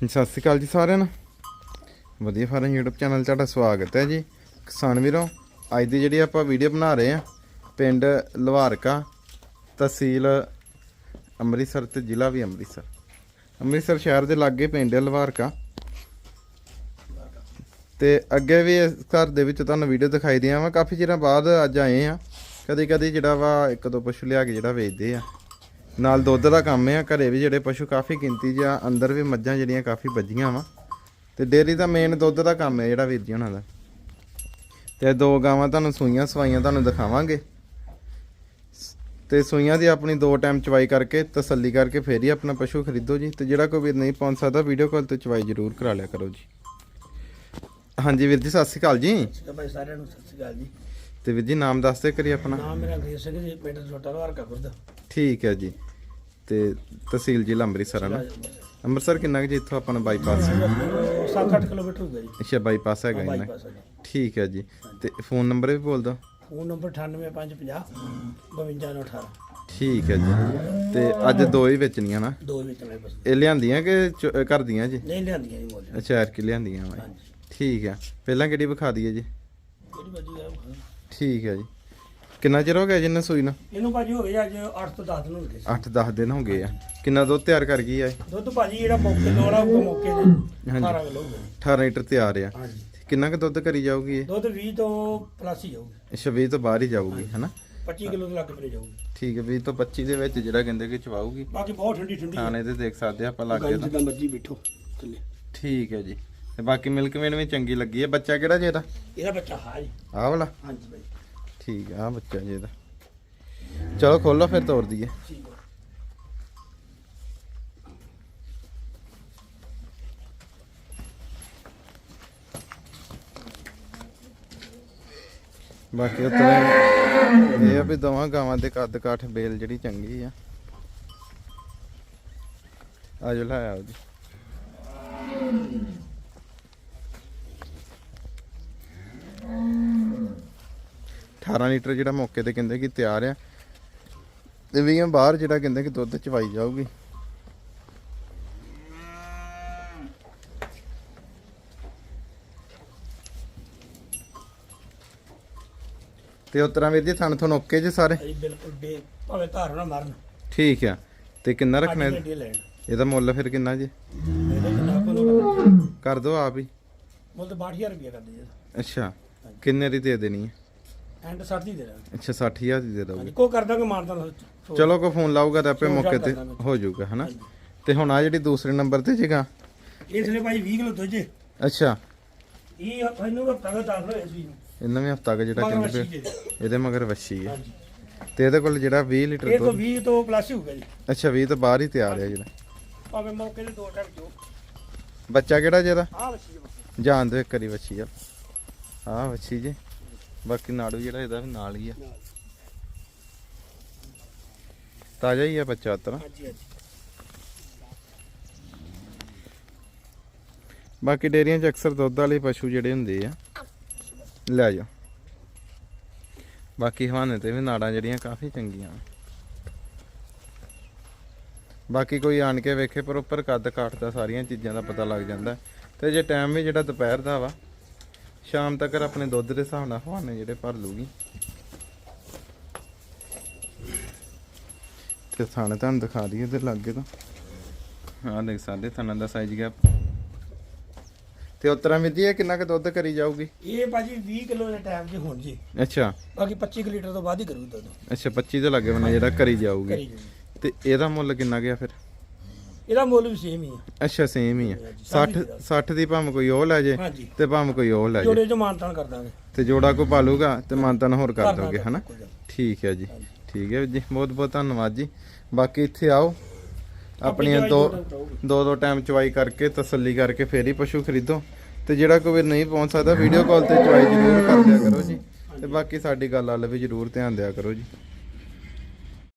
ਸਤਿ ਸ਼੍ਰੀ ਅਕਾਲ ਜੀ ਸਾਰਿਆਂ ਨੂੰ। ਵਧੀਆ ਫਾਰਮ YouTube ਚੈਨਲ 'ਚ ਤੁਹਾਡਾ ਸਵਾਗਤ ਹੈ ਜੀ। ਕਿਸਾਨ ਵੀਰੋ, ਅੱਜ ਦੀ ਜਿਹੜੀ ਆਪਾਂ ਵੀਡੀਓ ਬਣਾ ਰਹੇ ਆ ਪਿੰਡ ਲਵਾਰਕਾ, ਤਹਿਸੀਲ ਅੰਮ੍ਰਿਤਸਰ ਤੇ ਜ਼ਿਲ੍ਹਾ ਵੀ ਅੰਮ੍ਰਿਤਸਰ। ਅੰਮ੍ਰਿਤਸਰ ਸ਼ਹਿਰ ਦੇ ਲਾਗੇ ਪਿੰਡ ਲਵਾਰਕਾ। ਤੇ ਅੱਗੇ ਵੀ ਇਸ ਘਰ ਦੇ ਵਿੱਚ ਤੁਹਾਨੂੰ ਵੀਡੀਓ ਦਿਖਾਈ ਦੀਆਂ ਵਾ। ਕਾਫੀ ਚਿਰਾਂ ਬਾਅਦ ਅੱਜ ਆਏ ਆ ਕਦੀ ਕਦੀ ਜਿਹੜਾ ਵਾ ਇੱਕ ਦੋ ਪਸ਼ੂ ਲਿਆ ਕੇ ਜਿਹੜਾ ਵੇਚਦੇ ਆ। ਨਾਲ ਦੁੱਧ ਦਾ ਕੰਮ ਆ ਘਰੇ ਵੀ ਜਿਹੜੇ ਪਸ਼ੂ ਕਾਫੀ ਗਿਣਤੀ ਆ ਅੰਦਰ ਵੀ ਮੱਝਾਂ ਜਿਹੜੀਆਂ ਕਾਫੀ ਵੱਜੀਆਂ ਵਾ। ਤੇ ਡੇਅਰੀ ਦਾ ਮੇਨ ਦੁੱਧ ਦਾ ਕੰਮ ਹੈ ਜਿਹੜਾ ਵੀਰ ਜੀ ਉਹਨਾਂ ਦਾ। ਤੇ ਦੋ ਗਾਵਾਂ ਤੁਹਾਨੂੰ ਸੂਈਆਂ ਸਵਾਈਆਂ ਤੁਹਾਨੂੰ ਦਿਖਾਵਾਂਗੇ। ਤੇ ਸੂਈਆਂ ਦੀ ਆਪਣੀ ਦੋ ਟਾਈਮ ਚਵਾਈ ਕਰਕੇ ਤਸੱਲੀ ਕਰਕੇ ਫੇਰ ਹੀ ਆਪਣਾ ਪਸ਼ੂ ਖਰੀਦੋ ਜੀ। ਤੇ ਜਿਹੜਾ ਕੋਈ ਵੀਰ ਨਹੀਂ ਪਹੁੰਚ ਸਕਦਾ ਵੀਡੀਓ ਕਾਲ ਤੇ ਚਵਾਈ ਜ਼ਰੂਰ ਕਰਾ ਲਿਆ ਕਰੋ ਜੀ। ਹਾਂਜੀ ਵੀਰ ਜੀ ਸਤਿ ਸ਼੍ਰੀ ਅਕਾਲ ਜੀ। ਸਤਿ ਭਾਈ ਸਾਰਿਆਂ ਨੂੰ ਸਤਿ ਸ਼੍ਰੀ ਅਕਾਲ ਜੀ। ਤੇ ਵੀਰ ਜੀ ਨਾਮ ਦੱਸ ਦੇ ਕਰੀ ਆਪਣਾ। ਨਾਮ ਮੇਰਾ ਅੰਗਰੇਜ਼ ਸਿੰਘ ਜੀ ਪਿੰਡ ਛੋਟਾ ਲਵਾਰ ਕਪੁਰ ਠੀਕ ਹੈ ਜੀ। ਤੇ ਤਹਿਸੀਲ ਜ਼ਿਲ੍ਹਾ ਅੰਮ੍ਰਿਤਸਰ ਹੈ ਨਾ? ਅੰਮ੍ਰਿਤਸਰ ਕਿੰਨਾ ਕੁ ਜੀ ਇੱਥੋਂ ਆਪਣਾ ਬਾਈਪਾਸ ਹੈ 7-8 ਕਿਲੋਮੀਟਰ ਜੀ। ਅੱਛਾ ਬਾਈਪਾਸ ਹੈਗਾ ਇਹਨਾਂ ਬਾਈਪਾਸ ਹੈ ਜੀ ਠੀਕ ਹੈ ਜੀ। ਤੇ ਫੋਨ ਨੰਬਰ ਵੀ ਬੋਲ ਦਿਓ। ਫੋਨ ਨੰਬਰ 98550 52918 ਠੀਕ ਹੈ ਜੀ। ਤੇ ਅੱਜ ਦੋ ਹੀ ਵੇਚਣੀਆਂ ਨਾ? ਦੋ ਵਿੱਚ ਮੇਰੇ ਬਸ। ਇਹ ਲਿਆਂਦੀਆਂ ਕਿ ਚ- ਅ, ਘਰ ਦੀਆਂ ਜੀ? ਨਹੀਂ ਲਿਆਂਦੀਆਂ ਜੀ ਮੋਲ ਅੱਛਾ ਕੀ ਲਿਆਂਦੀਆਂ ਵਾ। ਠੀਕ ਹੈ। ਪਹਿਲਾਂ ਕਿਹੜੀ ਵਿਖਾ ਦਈਏ ਜੀ? ਕਿਹੜੀ ਬਾਜੀ ਆ ਠੀਕ ਹੈ ਜੀ। ਕਿੰਨਾ ਚਿਰ ਹੋ ਗਿਆ ਜਿੰਨਾ ਸੂਈ ਨਾ? ਇਹਨੂੰ ਭਾਜੀ ਹੋ ਗਿਆ ਅੱਜ 8 ਤੋਂ 10 ਦਿਨ ਹੋ ਗਏ ਸੀ 8-10 ਦਿਨ ਹੋ ਗਏ ਆ। ਕਿੰਨਾ ਦੁੱਧ ਤਿਆਰ ਕਰ ਗਈ ਆ ਇਹ? ਦੁੱਧ ਭਾਜੀ ਜਿਹੜਾ ਮੌਕੇ ਤੋਂ ਵਾਲਾ ਉਹ ਮੌਕੇ ਦੇ ਹਾਂਜੀ। 18 ਕਿਲੋ ਹੋ ਗਿਆ। 18 ਲੀਟਰ ਤਿਆਰ ਆ। ਹਾਂਜੀ। ਕਿੰਨਾ ਕੁ ਦੁੱਧ ਕਰੀ ਜਾਊਗੀ ਇਹ? ਦੁੱਧ 20 ਤੋਂ ਪਲੱਸ ਹੀ ਜਾਊਗੀ। ਅੱਛਾ 20 ਤੋਂ ਬਾਹਰ ਹੀ ਜਾਊਗੀ ਹਨਾ? 25 ਕਿਲੋ ਤੋਂ ਲੱਗ ਪਰੇ ਜਾਊਗੀ। ਠੀਕ ਹੈ 20 ਤੋਂ 25 ਦੇ ਵਿੱਚ ਜਿਹੜਾ ਕਹਿੰਦੇ ਕਿ ਚਵਾਊਗੀ ਬਾਕੀ ਬਹੁਤ ਠੰਡੀ ਠੰਡੀ ਹੈ ਥਾਣੇ ਤੇ ਦੇਖ ਸਕਦੇ ਆ ਆਪਾਂ ਲੱਗ ਜਿੱਦਾਂ ਮਰਜ਼ੀ ਬੈਠੋ ਥੱਲੇ। ਠੀਕ ਹੈ ਜੀ। ਤੇ ਬਾਕੀ ਮਿਲਕ ਵੇਨ ਵੀ ਚੰਗੀ ਲੱਗੀ ਹੈ ਬੱਚਾ ਕਿਹੜਾ ਜੀ ਇਹਦਾ? ਇਹਦਾ ਬੱਚਾ ਹਾਂ ਜੀ। ਆਹ ਵਾਲਾ? ਹਾਂਜੀ ਭਾਈ। ਠੀਕ ਆ ਬੱਚਾ ਜੀ ਇਹਦਾ। ਚਲੋ ਖੋਲੋ ਫਿਰ ਤੋੜ ਦਈਏ। ਬਾਕੀ ਉਤਰੇ ਇਹ ਵੀ ਦੋਵਾਂ ਗਾਵਾਂ ਦੇ ਕੱਦ ਕਾਠ ਬੇਲ ਜਿਹੜੀ ਚੰਗੀ ਆ। ਆਜੋ ਲਾਇਆ ਉਹਦੀ 18 ਲੀਟਰ ਜਿਹੜਾ ਮੌਕੇ ਤੇ ਕਹਿੰਦੇ ਕਿ ਤਿਆਰ ਆ। ਤੇ ਵੀ ਬਾਹਰ ਜਿਹੜਾ ਕਹਿੰਦੇ ਕਿ ਦੁੱਧ ਚਵਾਈ ਜਾਊਗੀ। ਤੇ ਉਸ ਵੀਰ ਜੀ ਸਾਨੂੰ ਤੁਹਾਨੂੰ ਓਕੇ ਜੀ ਸਾਰੇ? ਬਿਲਕੁਲ ਬੇ ਭਾਵੇਂ ਧਾਰ ਨਾ ਮਰਨ। ਠੀਕ ਆ। ਤੇ ਕਿੰਨਾ ਰੱਖਣਾ ਇਹਦਾ? ਮੁੱਲ ਫਿਰ ਕਿੰਨਾ ਜੀ? ਕਰ ਦਿਓ ਆਪ ਹੀ। ਮੁੱਲ ਤਾਂ 62000 ਰੁਪਏ ਕਰਦੇ ਜੀ ਅੱਛਾ। ਕਿੰਨੇ ਦੀ ਦੇ ਦੇਣੀ ਹੈ ਐਂਡ 60 ਦੀ ਦੇ ਦਾਂਗੇ। ਅੱਛਾ 60000 ਦੀ ਦੇ ਦੋਗੇ। ਹਾਂਜੀ ਕੋ ਕਰ ਦਾਂਗੇ ਮਾਰਦਾ ਚਲੋ ਕੋ ਫੋਨ ਲਾਊਗਾ ਤਾਂ ਆਪੇ ਮੌਕੇ ਤੇ ਕਰ ਦਾਂਗੇ। ਹੋ ਜਾਊਗਾ ਹਨਾ? ਤੇ ਹੁਣ ਆ ਜਿਹੜੀ ਦੂਸਰੇ ਨੰਬਰ ਤੇ ਜਗਾ ਇਸ ਲਈ ਭਾਈ 20 ਕਿਲੋ ਦੁੱਧ ਅੱਛਾ। ਇਹ ਇਹਨੂੰ ਹਫਤਾ ਦਾ ਦੱਸ ਹੋਇਆ ਸੀ। ਇਹਨਾਂ ਵੀ ਹਫਤਾ ਕ ਜਿਹੜਾ ਮਗਰ ਕਹਿੰਦੇ ਪਏ, ਦੇ। ਇਹਦੇ ਮਗਰ ਵੱਛੀ ਹੈ। ਹਾਂਜੀ। ਤੇ ਇਹਦੇ ਕੋਲ ਜਿਹੜਾ 20 ਲੀਟਰ ਇਹ ਤੋਂ ਦੁੱਧ 20 ਤੋਂ ਪਲੱਸ ਹੀ ਹੋਊਗਾ ਜੀ। ਅੱਛਾ 20 ਤੋਂ ਬਾਹਰ ਹੀ ਤਿਆਰ ਹੈ ਜਿਹੜਾ। ਭਾਵੇਂ ਮੌਕੇ ਤੇ ਦੋ ਟਾਈਮ ਜੋ। ਬੱਚਾ ਕਿਹੜਾ ਜਿਹਦਾ? ਆਹ ਬੱਚੀ ਜਾਣ ਦਿਓ ਇੱਕ ਵਾਰੀ ਵੱਛੀ ਆ ਆਹ ਵੱਛੀ ਜੀ। ਬਾਕੀ ਨਾੜੂ ਜਿਹੜਾ ਇਹਦਾ ਵੀ ਨਾਲ ਹੀ ਆ। ਤਾਜ਼ਾ ਹੀ ਆ ਬੱਚਾ ਹਾਂਜੀ ਹਾਂਜੀ। ਬਾਕੀ ਡੇਰੀਆਂ 'ਚ ਅਕਸਰ ਦੁੱਧ ਵਾਲੇ ਪਸ਼ੂ ਜਿਹੜੇ ਹੁੰਦੇ ਆ ਲੈ ਜਾਓ। ਬਾਕੀ ਹਵਾਨੇ ਤੇ ਵੀ ਨਾੜਾਂ ਜਿਹੜੀਆਂ ਕਾਫੀ ਚੰਗੀਆਂ ਬਾਕੀ ਕੋਈ ਆਣ ਕੇ ਵੇਖੇ ਪਰ ਉੱਪਰ ਕੱਦ ਕਾਠ ਦਾ ਸਾਰੀਆਂ ਚੀਜ਼ਾਂ ਦਾ ਪਤਾ ਲੱਗ ਜਾਂਦਾ। ਤੇ ਜੇ ਟਾਈਮ ਵੀ ਜਿਹੜਾ ਦੁਪਹਿਰ ਦਾ ਵਾ ਸ਼ਾਮ ਤੱਕ ਆਪਣੇ ਦੁੱਧ ਦੇ ਹਿਸਾਬ ਨਾਲ ਹਵਾਨੇ ਜਿਹੜੇ ਭਰ ਲੂਗੀ ਤੇ ਥਾਣੇ ਤੁਹਾਨੂੰ ਦਿਖਾ ਦਈਏ ਤੇ ਲੱਗੇ ਤਾਂ। ਹਾਂ ਦੇਖ ਸਕਦੇ ਥਾਣਾ ਦਾ ਸਾਈਜ਼ ਗਿਆ ਤੇ ਉਤਰਾ ਮਿੱਦੀ ਹੈ ਕਿੰਨਾ ਕੁ ਦੁੱਧ ਕਰੀ ਜਾਊਗੀ? ਇਹ ਭਾਜੀ 20 ਕਿਲੋ ਦੇ ਟਾਈਮ 'ਚ ਹੁਣ ਜੀ। ਅੱਛਾ। ਬਾਕੀ 25 ਕੁ ਲੀਟਰ ਤੋਂ ਵੱਧ ਹੀ ਕਰੂ ਦੁੱਧ। ਅੱਛਾ 25 ਦੇ ਲੱਗੇ ਬੰਨੇ ਜਿਹੜਾ ਕਰੀ ਜਾਊਗੀ। ਤੇ ਇਹਦਾ ਮੁੱਲ ਕਿੰਨਾ ਗਿਆ ਫਿਰ? ਇਹਦਾ ਮੁੱਲ ਵੀ ਸੇਮ ਹੀ ਹੈ ਅੱਛਾ ਸੇਮ ਹੀ ਆ। ਹਾਂਜੀ, 60 60 ਦੀ ਭਾਵੇਂ ਕੋਈ ਉਹ ਲੈ ਜੇ ਹਾਂਜੀ। ਤੇ ਭਾਵੇਂ ਕੋਈ ਉਹ ਲੈ ਜੇ। ਜੋੜੇ ਚ ਮਾਨਤਾਨ ਕਰ ਦਾਂਗੇ। ਤੇ ਜੋੜਾ ਕੋ ਪਾਲੂਗਾ ਤੇ ਮਾਨਤਨ ਹੋਰ ਕਰ ਕਰ ਦੋਗੇ ਦਾਂਗੇ, ਹਨਾ? ਕੋਈ ਗੱਲ ਨਹੀਂ। ਠੀਕ ਹੈ ਜੀ। ਠੀਕ ਹੈ ਜੀ। ਬਹੁਤ ਬਹੁਤ ਧੰਨਵਾਦ ਜੀ। ਬਾਕੀ ਇੱਥੇ ਆਓ। ਆਪਣੀਆਂ ਚਵਾਈ ਦੋ ਦੋ ਦੋ ਦੋ ਟਾਈਮ ਚਵਾਈ ਕਰਕੇ ਤਸੱਲੀ ਕਰਕੇ ਫੇਰ ਹੀ ਪਸ਼ੂ ਖਰੀਦੋ। ਤੇ ਜਿਹੜਾ ਕੋਈ ਵੀਰ ਨਹੀਂ ਪਹੁੰਚ ਸਕਦਾ ਵੀਡੀਓ ਕਾਲ ਤੇ ਚਵਾਈ ਜ਼ਰੂਰ ਕਰ ਦਿਆ ਕਰੋ ਜੀ। ਤੇ ਬਾਕੀ ਸਾਡੀ ਗੱਲ ਵੱਲ ਵੀ ਜ਼ਰੂਰ ਧਿਆਨ ਦਿਆ ਕਰੋ ਜੀ।